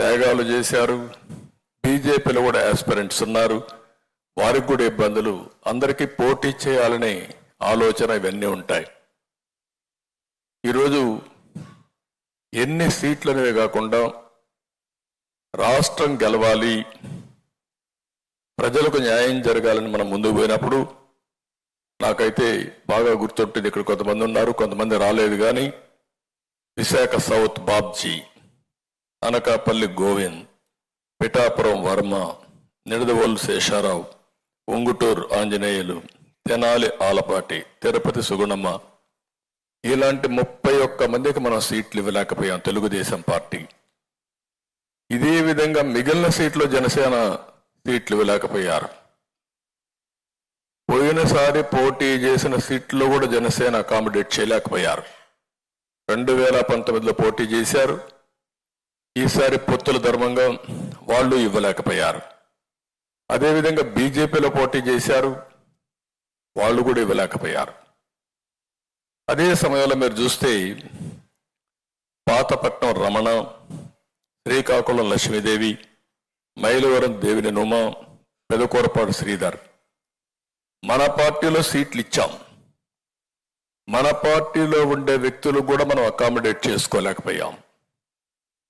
త్యాగాలు చేశారు. బీజేపీలో కూడా ఆస్పిరెంట్స్ ఉన్నారు. వారికి కూడా ఇబ్బందులు. అందరికీ పోటీ చేయాలనే ఆలోచన ఇవన్నీ ఉంటాయి. ఈరోజు ఎన్ని సీట్లు అనేవి కాకుండా రాష్ట్రం గెలవాలి. ప్రజలకు న్యాయం జరగాలని మనం ముందుకు పోయినప్పుడు నాకైతే బాగా గుర్తుంటుంది. ఇక్కడ కొంతమంది ఉన్నారు కొంతమంది రాలేదు కానీ విశాఖ సౌత్ బాబ్జీ. అనకాపల్లి గోవింద్ పిఠాపురం వర్మ నిడదవోలు శేషారావు ఉంగుటూరు ఆంజనేయులు తెనాలి ఆలపాటి తిరుపతి సుగుణమ్మ. ఇలాంటి ముప్పై ఒక్క మందికి మనం సీట్లు ఇవ్వలేకపోయాం తెలుగుదేశం పార్టీ. ఇదే విధంగా మిగిలిన సీట్లు జనసేన సీట్లు ఇవ్వలేకపోయారు. పోయినసారి పోటీ చేసిన సీట్లు కూడా జనసేన అకామిడేట్ చేయలేకపోయారు. రెండు వేల పంతొమ్మిదిలో పోటీ చేశారు. ఈసారి పొత్తుల ధర్మంగా వాళ్ళు ఇవ్వలేకపోయారు. అదేవిధంగా బీజేపీలో పోటీ చేశారు వాళ్ళు కూడా ఇవ్వలేకపోయారు. అదే సమయంలో మీరు చూస్తే పాతపట్నం రమణ శ్రీకాకుళం లక్ష్మీదేవి మైలవరం దేవిని నుమ పెదకూరపాడు శ్రీధర్. మన పార్టీలో సీట్లు ఇచ్చాం. మన పార్టీలో ఉండే వ్యక్తులు కూడా మనం అకామిడేట్ చేసుకోలేకపోయాం.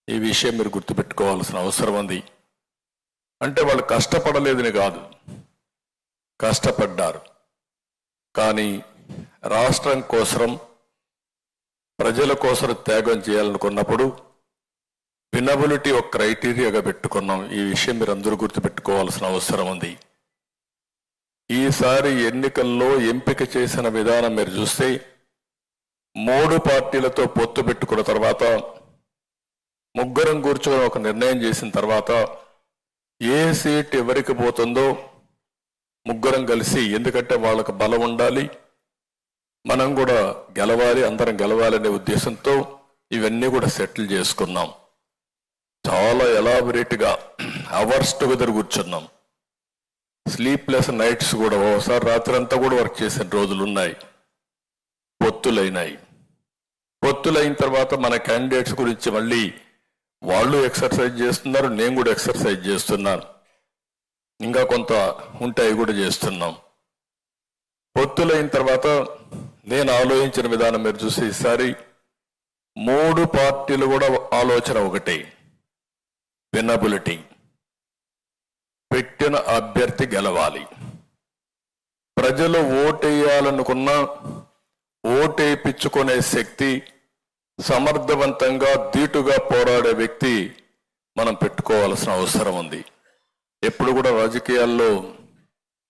ఈ విషయం మీరు గుర్తుపెట్టుకోవాల్సిన అవసరం ఉంది. అంటే వాళ్ళు కష్టపడలేదని కాదు. కష్టపడ్డారు. కానీ రాష్ట్రం కోసం ప్రజల కోసం త్యాగం చేయాలనుకున్నప్పుడు వినబిలిటీ ఒక క్రైటీరియాగా పెట్టుకున్నాం. ఈ విషయం మీరు అందరూ గుర్తుపెట్టుకోవాల్సిన అవసరం ఉంది. ఈసారి ఎన్నికల్లో ఎంపిక చేసిన విధానం మీరు చూస్తే మూడు పార్టీలతో పొత్తు పెట్టుకున్న తర్వాత ముగ్గురం కూర్చొని ఒక నిర్ణయం చేసిన తర్వాత ఏ సీట్ ఎవరికి పోతుందో ముగ్గురం కలిసి ఎందుకంటే వాళ్ళకు బలం ఉండాలి మనం కూడా గెలవాలి అందరం గెలవాలనే ఉద్దేశంతో ఇవన్నీ కూడా సెటిల్ చేసుకున్నాం. చాలా ఎలాబరేట్గా అవర్స్ టుగెదర్ కూర్చున్నాం. స్లీప్లెస్ నైట్స్ కూడా ఓసారి రాత్రి అంతా కూడా వర్క్ చేసిన రోజులు ఉన్నాయి. పొత్తులైనాయి. పొత్తులైన తర్వాత మన క్యాండిడేట్స్ గురించి మళ్ళీ వాళ్ళు ఎక్సర్సైజ్ చేస్తున్నారు నేను కూడా ఎక్సర్సైజ్ చేస్తున్నాను. ఇంకా కొంత ఉంటే అవి కూడా చేస్తున్నాం. పొత్తులైన తర్వాత నేను ఆలోచించిన విధానం మీరు చూసి ఈసారి మూడు పార్టీలు కూడా ఆలోచన ఒకటే. వినబిలిటీ పెట్టిన అభ్యర్థి గెలవాలి. ప్రజలు ఓటేయాలనుకున్న ఓటేపించుకునే శక్తి సమర్థవంతంగా ధీటుగా పోరాడే వ్యక్తి మనం పెట్టుకోవాల్సిన అవసరం ఉంది. ఎప్పుడు కూడా రాజకీయాల్లో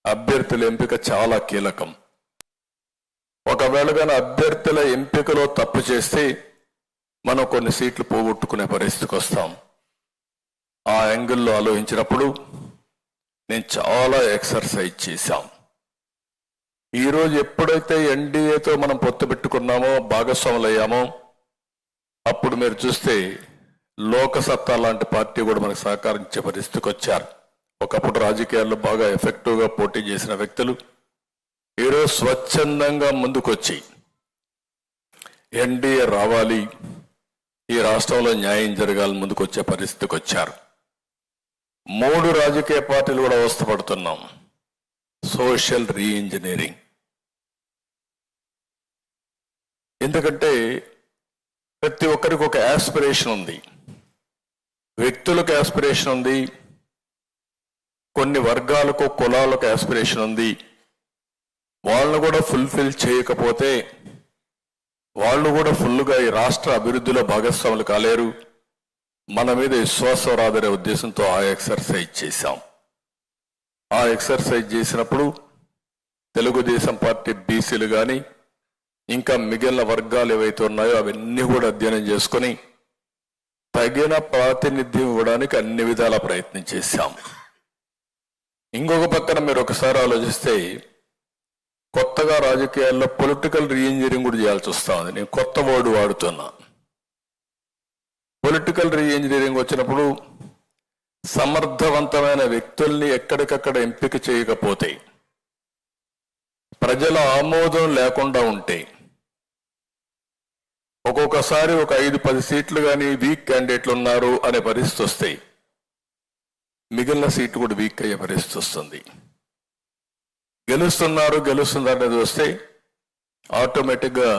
అభ్యర్థుల ఎంపిక చాలా కీలకం. ఒకవేళ కానీ అభ్యర్థుల ఎంపికలో తప్పు చేస్తే మనం కొన్ని సీట్లు పోగొట్టుకునే పరిస్థితికి వస్తాం. ఆ యాంగిల్లో ఆలోచించినప్పుడు నేను చాలా ఎక్సర్సైజ్ చేశాం. ఈరోజు ఎప్పుడైతే ఎన్డీఏతో మనం పొత్తు పెట్టుకున్నామో భాగస్వాములు అయ్యామో అప్పుడు మీరు చూస్తే లోకసత్తా లాంటి పార్టీ కూడా మనకు సహకరించే పరిస్థితికి వచ్చారు. ఒకప్పుడు రాజకీయాల్లో బాగా ఎఫెక్టివ్గా పోటీ చేసిన వ్యక్తులు ఈరోజు స్వచ్ఛందంగా ముందుకొచ్చి ఎన్డీఏ రావాలి ఈ రాష్ట్రంలో న్యాయం జరగాలని ముందుకొచ్చే పరిస్థితికి వచ్చారు. మూడు రాజకీయ పార్టీలు కూడా అవస్థపడుతున్నాం. Social re-engineering. ఎందుకంటే ప్రతి ఒక్కరికి ఒక యాస్పిరేషన్ ఉంది. వ్యక్తులకు యాస్పిరేషన్ ఉంది. కొన్ని వర్గాలకు కులాలకు యాస్పిరేషన్ ఉంది. వాళ్ళను కూడా ఫుల్ఫిల్ చేయకపోతే వాళ్ళు కూడా ఫుల్గా ఈ రాష్ట్ర అభివృద్ధిలో భాగస్వాములు కాలేరు. మన మీద విశ్వాసం రాదనే ఉద్దేశంతో ఆ ఎక్సర్సైజ్ చేశాం. ఆ ఎక్సర్సైజ్ చేసినప్పుడు తెలుగుదేశం పార్టీ బీసీలు కానీ ఇంకా మిగిలిన వర్గాలు ఏవైతే ఉన్నాయో అవన్నీ కూడా అధ్యయనం చేసుకొని తగిన ప్రాతినిధ్యం ఇవ్వడానికి అన్ని విధాల ప్రయత్నం చేశాం. ఇంకొక పక్కన మీరు ఒకసారి ఆలోచిస్తే కొత్తగా రాజకీయాల్లో పొలిటికల్ రీఇంజనీరింగ్ కూడా చేయాల్సి వస్తుంది నేను కొత్త వర్డ్ వాడుతున్నా. పొలిటికల్ రీఇంజనీరింగ్ వచ్చినప్పుడు సమర్థవంతమైన వ్యక్తుల్ని ఎక్కడికక్కడ ఎంపిక చేయకపోతే ప్రజల ఆమోదం లేకుండా ఉంటే ఒక్కొక్కసారి ఒక ఐదు పది సీట్లు కానీ వీక్ క్యాండిడేట్లు ఉన్నారు అనే పరిస్థితి వస్తాయి మిగిలిన సీట్లు కూడా వీక్ అయ్యే పరిస్థితి వస్తుంది. గెలుస్తున్నారు గెలుస్తున్నారు అనేది వస్తే ఆటోమేటిక్గా